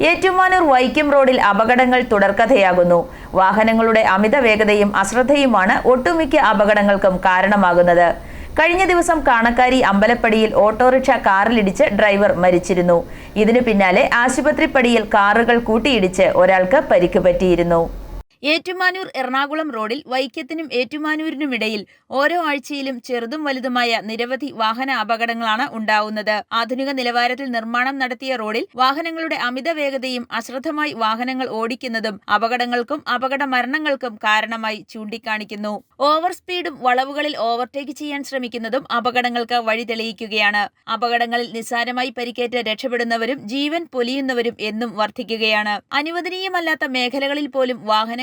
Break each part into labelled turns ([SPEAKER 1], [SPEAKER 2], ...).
[SPEAKER 1] ഏറ്റുമാനൂർ വൈക്കം റോഡിൽ അപകടങ്ങൾ തുടർക്കഥയാകുന്നു. വാഹനങ്ങളുടെ അമിത വേഗതയും അശ്രദ്ധയുമാണ് ഒട്ടുമിക്ക അപകടങ്ങൾക്കും കാരണമാകുന്നത്. കഴിഞ്ഞ ദിവസം കാണക്കാരി അമ്പലപ്പടിയിൽ ഓട്ടോറിക്ഷ കാറിലിടിച്ച് ഡ്രൈവർ മരിച്ചിരുന്നു. ഇതിനു പിന്നാലെ ആശുപത്രിപ്പടിയിൽ കാറുകൾ കൂട്ടിയിടിച്ച് ഒരാൾക്ക് പരിക്ക് പറ്റിയിരുന്നു. ഏറ്റുമാനൂർ എറണാകുളം റോഡിൽ വൈക്കത്തിനും ഏറ്റുമാനൂരിനും ഇടയിൽ ഓരോ ആഴ്ചയിലും ചെറുതും വലുതുമായ നിരവധി വാഹന അപകടങ്ങളാണ് ഉണ്ടാവുന്നത്. ആധുനിക നിലവാരത്തിൽ നിർമ്മാണം നടത്തിയ റോഡിൽ വാഹനങ്ങളുടെ അമിത വേഗതയും അശ്രദ്ധമായി വാഹനങ്ങൾ ഓടിക്കുന്നതും അപകടങ്ങൾക്കും അപകട മരണങ്ങൾക്കും കാരണമായി ചൂണ്ടിക്കാണിക്കുന്നു. ഓവർ സ്പീഡും വളവുകളിൽ ഓവർടേക്ക് ചെയ്യാൻ ശ്രമിക്കുന്നതും അപകടങ്ങൾക്ക് വഴി തെളിയിക്കുകയാണ്. അപകടങ്ങളിൽ നിസ്സാരമായി പരിക്കേറ്റ് രക്ഷപ്പെടുന്നവരും ജീവൻ പൊലിയുന്നവരും എന്നും വർദ്ധിക്കുകയാണ്. അനുവദനീയമല്ലാത്ത മേഖലകളിൽ പോലും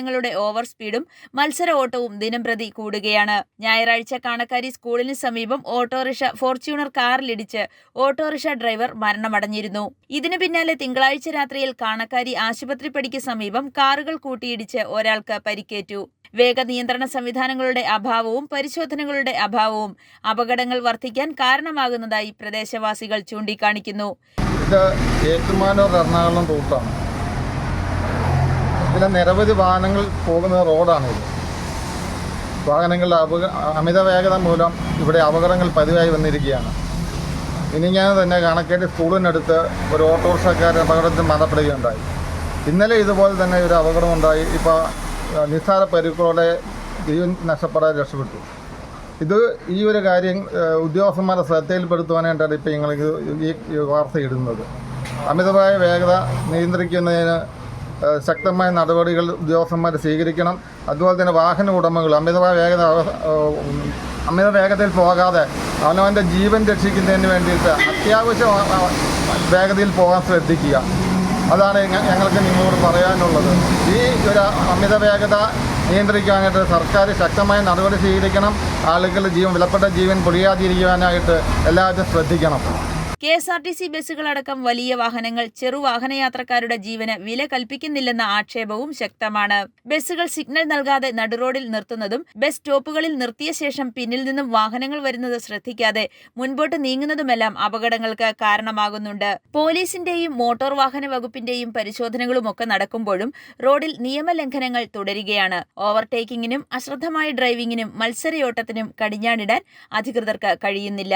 [SPEAKER 1] വാഹനങ്ങളുടെ ഓവർ സ്പീഡും മത്സര ഓട്ടവും ദിനംപ്രതി കൂടുകയാണ്. ഞായറാഴ്ച കാണക്കാരി സ്കൂളിന് സമീപം ഓട്ടോറിക്ഷ ഫോർച്യൂണർ കാറിലിടിച്ച് ഓട്ടോറിക്ഷ ഡ്രൈവർ മരണമടഞ്ഞിരുന്നു. ഇതിനു പിന്നാലെ തിങ്കളാഴ്ച രാത്രിയിൽ കാണക്കാരി ആശുപത്രിപ്പടിക്ക് സമീപം കാറുകൾ കൂട്ടിയിടിച്ച് ഒരാൾക്ക് പരിക്കേറ്റു. വേഗ നിയന്ത്രണ സംവിധാനങ്ങളുടെ അഭാവവും പരിശോധനകളുടെ അഭാവവും അപകടങ്ങൾ വർദ്ധിക്കാൻ കാരണമാകുന്നതായി പ്രദേശവാസികൾ ചൂണ്ടിക്കാണിക്കുന്നു.
[SPEAKER 2] ഇത് ഏറ്റുമാനൂർ എറണാകുളം റൂട്ടാണ്. ഇതിലെ നിരവധി വാഹനങ്ങൾ പോകുന്ന റോഡാണിത്. വാഹനങ്ങളുടെ അപക അമിത വേഗത മൂലം ഇവിടെ അപകടങ്ങൾ പതിവായി വന്നിരിക്കുകയാണ്. ഇനി ഞാൻ തന്നെ കണക്കേറ്റ് സ്കൂളിനടുത്ത് ഒരു ഓട്ടോറിക്ഷക്കാരൻ അപകടത്തിൽ മരണപ്പെടുകയുണ്ടായി. ഇന്നലെ ഇതുപോലെ തന്നെ ഒരു അപകടമുണ്ടായി. ഇപ്പോൾ നിസ്സാര പരുക്കളോടെ ജീവൻ നഷ്ടപ്പെടാതെ രക്ഷപ്പെട്ടു. ഇത് ഈ ഒരു കാര്യം ഉദ്യോഗസ്ഥന്മാരെ ശ്രദ്ധയിൽപ്പെടുത്തുവാനായിട്ടാണ് ഇപ്പോൾ ഞങ്ങൾ ഈ വാർത്ത ഇടുന്നത്. അമിതമായ വേഗത നിയന്ത്രിക്കുന്നതിന് ശക്തമായ നടപടികൾ ഉദ്യോഗസ്ഥന്മാർ സ്വീകരിക്കണം. അതുപോലെ തന്നെ വാഹന ഉടമകൾ അമിതമായ വേഗത അമിത വേഗതയിൽ പോകാതെ അവനവന്റെ ജീവൻ രക്ഷിക്കുന്നതിന് വേണ്ടിയിട്ട് അത്യാവശ്യ വേഗതയിൽ പോകാൻ ശ്രദ്ധിക്കുക. അതാണ് ഞങ്ങൾക്ക് നിങ്ങളോട് പറയാനുള്ളത്. ഈ ഒരു അമിത വേഗത നിയന്ത്രിക്കാനായിട്ട് സർക്കാർ ശക്തമായ നടപടി സ്വീകരിക്കണം. ആളുകളുടെ ജീവൻ വിലപ്പെട്ട ജീവൻ പൊടിയാതിരിക്കുവാനായിട്ട് എല്ലാവരും ശ്രദ്ധിക്കണം.
[SPEAKER 1] K S R T C ബസ്സുകളടക്കം വലിയ വാഹനങ്ങൾ ചെറുവാഹനയാത്രക്കാരുടെ ജീവന് വില കൽപ്പിക്കുന്നില്ലെന്ന ആക്ഷേപവും ശക്തമാണ്. ബസ്സുകൾ സിഗ്നൽ നൽകാതെ നടുറോഡിൽ നിർത്തുന്നതും ബസ് സ്റ്റോപ്പുകളിൽ നിർത്തിയ ശേഷം പിന്നിൽ നിന്നും വാഹനങ്ങൾ വരുന്നത് ശ്രദ്ധിക്കാതെ മുൻപോട്ട് നീങ്ങുന്നതുമെല്ലാം അപകടങ്ങൾക്ക് കാരണമാകുന്നുണ്ട്. പോലീസിന്റെയും മോട്ടോർ വാഹന വകുപ്പിന്റെയും പരിശോധനകളുമൊക്കെ നടക്കുമ്പോഴും റോഡിൽ നിയമലംഘനങ്ങൾ തുടരുകയാണ്. ഓവർടേക്കിങ്ങിനും അശ്രദ്ധമായ ഡ്രൈവിംഗിനും മത്സരയോട്ടത്തിനും കടിഞ്ഞാണിടാൻ അധികൃതർക്ക് കഴിയുന്നില്ല.